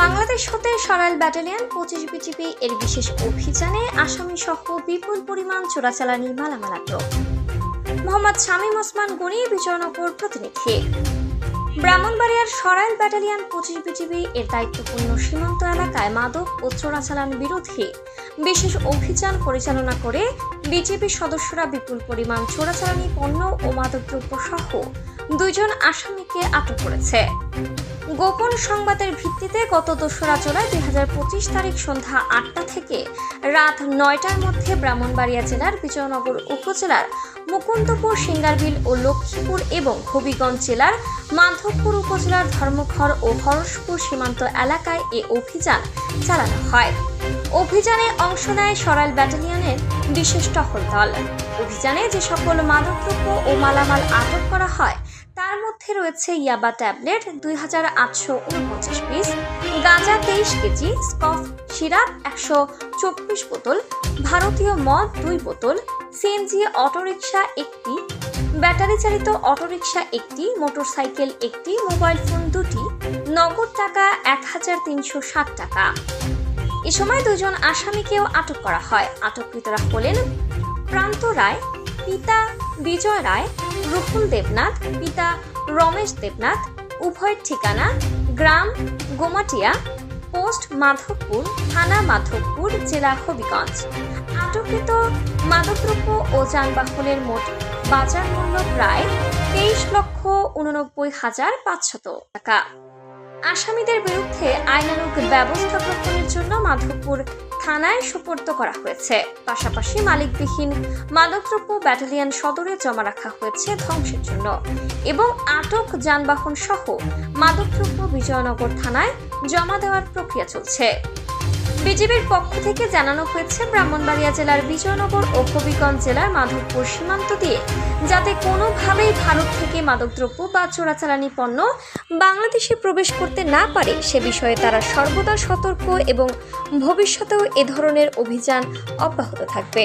বাংলাদেশ হতে সরাইল ব্যাটালিয়ন পঁচিশ বিজিবি এর বিশেষ অভিযানে আসামি সহ বিপুল পরিমাণ চোরাচালানি মালামাল আটক। মোহাম্মদ শামীম ওসমান গনি বিজয়নগর প্রতিনিধি। ব্রাহ্মণবাড়িয়ার সরাইল ব্যাটালিয়ন পঁচিশ বিজিবি এর দায়িত্বপূর্ণ সীমান্ত এলাকায় মাদক ও চোরাচালান বিরোধী বিশেষ অভিযান পরিচালনা করে বিজেপি সদস্যরা বিপুল পরিমাণ চোরাচালানি পণ্য ও মাদকদ্রব্য সহ দুইজন আসামিকে আটক করেছে। গোপন সংবাদের ভিত্তিতে গত দোসরা জুলাই দুই হাজার পঁচিশ তারিখ সন্ধ্যা আটটা থেকে রাত নয়টার মধ্যে ব্রাহ্মণবাড়িয়া জেলার বিজয়নগর উপজেলার মুকুন্দপুর, সিঙ্গারবিল ও লক্ষ্মীপুর এবং হবিগঞ্জ জেলার মাধবপুর উপজেলার ধর্মঘর ও হরসপুর সীমান্ত এলাকায় এ অভিযান চালানো হয়। অভিযানে অংশ নেয় সরাইল ব্যাটালিয়নের বিশেষ টহল দল অভিযানে যে সকল মাদকদ্রব্য ও মালামাল আটক করা হয় তার মধ্যে রয়েছে ইয়াবা ট্যাবলেট, দুই হাজার আটশো উনপঞ্চাশ পিস, গাঁজা তেইশ কেজি, স্কফ সিরাপ একশো চব্বিশ বোতল, ভারতীয় মদ দুই বোতল সিএনজি অটোরিকশা একটি ব্যাটারি চালিত অটোরিকশা একটি, মোটরসাইকেল একটি, মোবাইল ফোন দুটি, নগদ টাকা এক হাজার তিনশো ষাট টাকা। এ সময় দুজন আসামিকেও আটক করা হয়। আটককৃতরা হলেন প্রান্ত রায়, পিতা বিজয় রায় রুকুল দেবনাথ, পিতা রমেশ দেবনাথ, উভয়ের ঠিকানা গ্রাম গোমাটিয়া, পোস্ট মাধবপুর, থানা মাধবপুর, জেলা হবিগঞ্জ। আটকৃত মাদকদ্রব্য ও যানবাহনের মোট বাজার মূল্য প্রায় তেইশ লক্ষ উননব্বই হাজার পাঁচশত টাকা। আসামিদের বিরুদ্ধে আইনানুগ ব্যবস্থা গ্রহণের জন্য মাধবপুর থানায় সুপর্দ করা হয়েছে। পাশাপাশি মালিকবিহীন মাদকদ্রব্য ব্যাটালিয়ান সদরে জমা রাখা হয়েছে ধ্বংসের জন্য। এবং আটক যানবাহন সহ মাদকদ্রব্য বিজয়নগর থানায় জমা দেওয়ার প্রক্রিয়া চলছে। বিজেপির পক্ষ থেকে জানানো হয়েছে, ব্রাহ্মণবাড়িয়া জেলার বিজয়নগর ও হবিগঞ্জ জেলার মাধবপুর সীমান্ত দিয়ে। যাতে কোনোভাবেই ভারত থেকে মাদকদ্রব্য বা চোরাচালানি পণ্য বাংলাদেশে প্রবেশ করতে না পারে, সে বিষয়ে তারা সর্বদা সতর্ক এবং ভবিষ্যতেও এ ধরনের অভিযান অব্যাহত থাকবে।